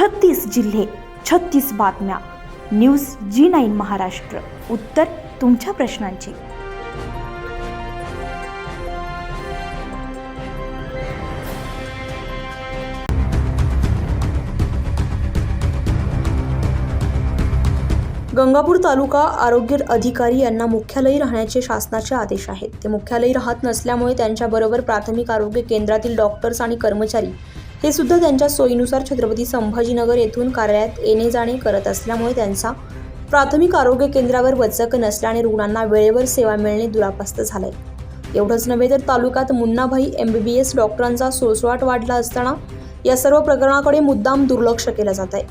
छत्तीस जिल्हे छत्तीस बातम्या. न्यूज जी नाईन महाराष्ट्र. उत्तर तुमच्या प्रश्नांची. गंगापूर तालुका आरोग्य अधिकारी यांना मुख्यालयी राहण्याचे शासनाचे आदेश आहेत. ते मुख्यालयी राहत नसल्यामुळे त्यांच्याबरोबर प्राथमिक आरोग्य केंद्रातील डॉक्टर्स आणि कर्मचारी हे सुद्धा त्यांच्या सोयीनुसार छत्रपती संभाजीनगर येथून कार्यालयात येणे जाणे करत असल्यामुळे त्यांचा प्राथमिक आरोग्य केंद्रावर वचक नसल्याने रुग्णांना वेळेवर सेवा मिळणे दुरापास्त झालंय. एवढंच नव्हे तर तालुक्यात Munnabhai M B B S डॉक्टरांचा सोसवाट वाढला असताना या सर्व प्रकरणाकडे मुद्दाम दुर्लक्ष केलं जात आहे.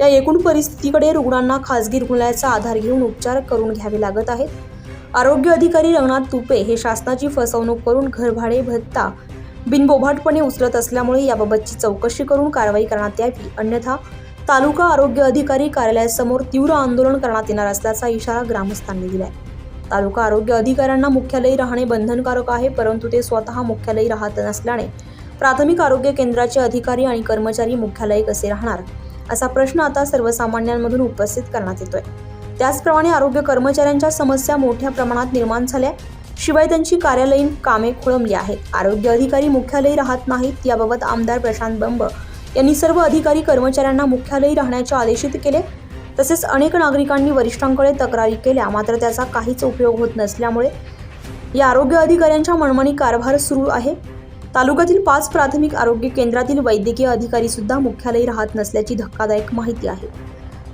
या एकूण परिस्थितीकडे रुग्णांना खासगी रुग्णालयाचा आधार घेऊन उपचार करून घ्यावे लागत आहेत. आरोग्य अधिकारी रंगनाथ तुपे हे शासनाची फसवणूक करून घरभाडे भत्ता बिनबोभाटपणे उचलत असल्यामुळे याबाबतची चौकशी करून कारवाई करण्यात यावी. अन्यथा तालुका आरोग्य अधिकारी कार्यालयासमोर तीव्र आंदोलन करण्यात येणार असल्याचा इशारा ग्रामस्थांनी दिलाय. तालुका आरोग्य अधिकाऱ्यांना मुख्यालयी राहणे बंधनकारक आहे परंतु ते स्वतः मुख्यालयी राहत नसल्याने प्राथमिक आरोग्य केंद्राचे अधिकारी आणि कर्मचारी मुख्यालयी कसे राहणार असा प्रश्न आता सर्वसामान्यांमधून उपस्थित करण्यात येतोय. त्याचप्रमाणे आरोग्य कर्मचाऱ्यांच्या समस्या मोठ्या प्रमाणात निर्माण झाल्या. शिवाय त्यांची कार्यालयीन कामे खोळंबली आहेत. आरोग्य अधिकारी मुख्यालयी राहत नाहीत याबाबत आमदार प्रशांत बंब यांनी सर्व अधिकारी कर्मचाऱ्यांना मुख्यालयी राहण्याचे आदेशित केले. तसेच अनेक नागरिकांनी वरिष्ठांकडे तक्रारी केल्या मात्र त्याचा काहीच उपयोग होत नसल्यामुळे या आरोग्य अधिकाऱ्यांच्या मनमानी कारभार सुरू आहे. तालुक्यातील पाच प्राथमिक आरोग्य केंद्रातील वैद्यकीय अधिकारी सुद्धा मुख्यालयी राहत नसल्याची धक्कादायक माहिती आहे.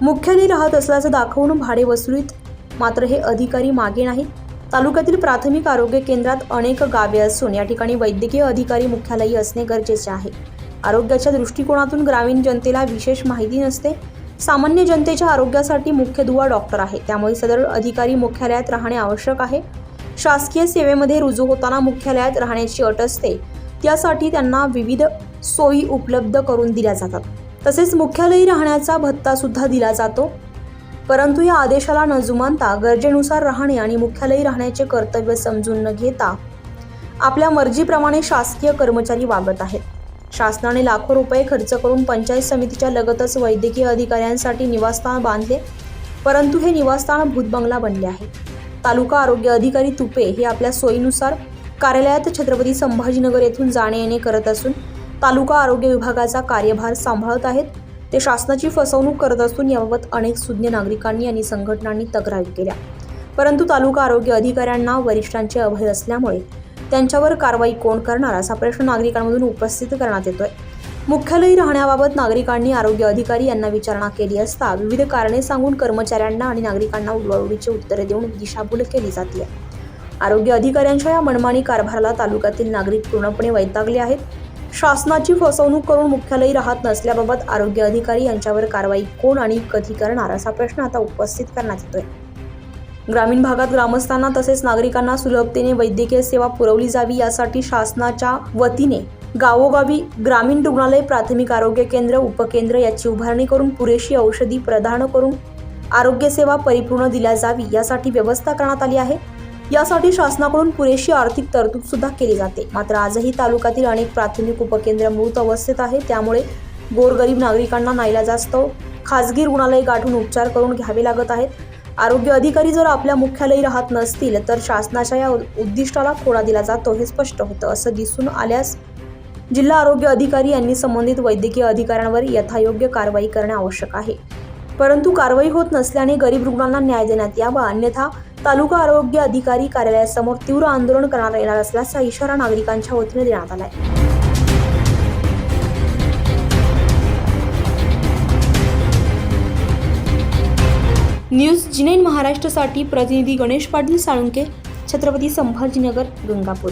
मुख्यालयी राहत असल्याचं दाखवून भाडे वसुलीत मात्र हे अधिकारी मागे नाहीत. तालुक्यातील प्राथमिक आरोग्य केंद्रात अनेक गावे असून या ठिकाणी वैद्यकीय अधिकारी मुख्यालयी असणे गरजेचे आहे. आरोग्याच्या दृष्टिकोनातून ग्रामीण जनतेला विशेष माहिती नसते. सामान्य जनतेच्या आरोग्यासाठी मुख्य दुवा डॉक्टर आहे. त्यामुळे सदर अधिकारी मुख्यालयात राहणे आवश्यक आहे. शासकीय सेवेमध्ये रुजू होताना मुख्यालयात राहण्याची अट असते. त्यासाठी त्यांना विविध सोयी उपलब्ध करून दिल्या जातात. तसेच मुख्यालयी राहण्याचा भत्ता सुद्धा दिला जातो. परंतु या आदेशाला न जुमानता गरजेनुसार राहणे आणि मुख्यालयी राहण्याचे कर्तव्य समजून न घेता आपल्या मर्जीप्रमाणे शासकीय कर्मचारी वागत आहेत. शासनाने लाखो रुपये खर्च करून पंचायत समितीच्या लगतच वैद्यकीय अधिकाऱ्यांसाठी निवासस्थान बांधले परंतु हे निवासस्थान भूतबंगला बनले आहे. तालुका आरोग्य अधिकारी तुपे हे आपल्या सोयीनुसार कार्यालयात छत्रपती संभाजीनगर येथून जाणे येणे करत असून तालुका आरोग्य विभागाचा कार्यभार सांभाळत आहेत. ते शासनाची फसवणूक करत असून याबाबत अनेक सुज्ञ नागरिकांनी आणि संघटनांनी तक्रारी केल्या. परंतु तालुका आरोग्य अधिकाऱ्यांना वरिष्ठांचे अभय असल्यामुळे त्यांच्यावर कारवाई कोण करणार असा प्रश्न नागरिकांमधून उपस्थित करण्यात येतोय. मुख्यालयी राहण्याबाबत नागरिकांनी आरोग्य अधिकारी यांना विचारणा केली असता विविध कारणे सांगून कर्मचाऱ्यांना आणि नागरिकांना उडवाउडीची उत्तरे देऊन दिशाभूल केली जाते आरोग्य अधिकाऱ्यांच्या या मनमानी कारभाराला तालुक्यातील नागरिक पूर्णपणे वैतागले आहेत. शासनाची फसवणूक करून मुख्यालयी राहत नसल्याबाबत आरोग्य अधिकारी यांच्यावर कारवाई कोण आणि कधी करणार असा प्रश्न आता उपस्थित करण्यात येतोय. ग्रामीण भागात ग्रामस्थांना तसेच नागरिकांना सुलभतेने वैद्यकीय सेवा पुरवली जावी यासाठी शासनाच्या वतीने गावोगावी ग्रामीण रुग्णालय प्राथमिक आरोग्य केंद्र उपकेंद्र याची उभारणी करून पुरेशी औषधी प्रदान करून आरोग्य सेवा परिपूर्ण दिल्या जावी यासाठी व्यवस्था करण्यात आली आहे. यासाठी शासनाकडून पुरेशी आर्थिक तरतूद सुद्धा केली जाते. मात्र आजही तालुक्यातील अनेक प्राथमिक उपकेंद्र मृत अवस्थेत आहे त्यामुळे गोरगरीब नागरिकांना नाईलाजास्तव खाजगी रुग्णालय गाठून उपचार करून घ्यावे लागत आहेत. आरोग्य अधिकारी जर आपल्या मुख्यालयी राहत नसतील तर शासनाच्या या उद्दिष्टाला खोडा दिला जातो हे स्पष्ट होतं असं दिसून आल्यास जिल्हा आरोग्य अधिकारी यांनी संबंधित वैद्यकीय अधिकाऱ्यांवर यथायोग्य कारवाई करणे आवश्यक आहे. परंतु कारवाई होत नसल्याने गरीब रुग्णांना न्याय देण्यात यावा अन्यथा तालुका आरोग्य अधिकारी कार्यालयासमोर तीव्र आंदोलन करण्यात येणार असल्याचा इशारा नागरिकांच्या वतीने देण्यात आलाय. न्यूज जिनेन महाराष्ट्रासाठी प्रतिनिधी गणेश पाटील साळुंके छत्रपती संभाजीनगर गंगापूर.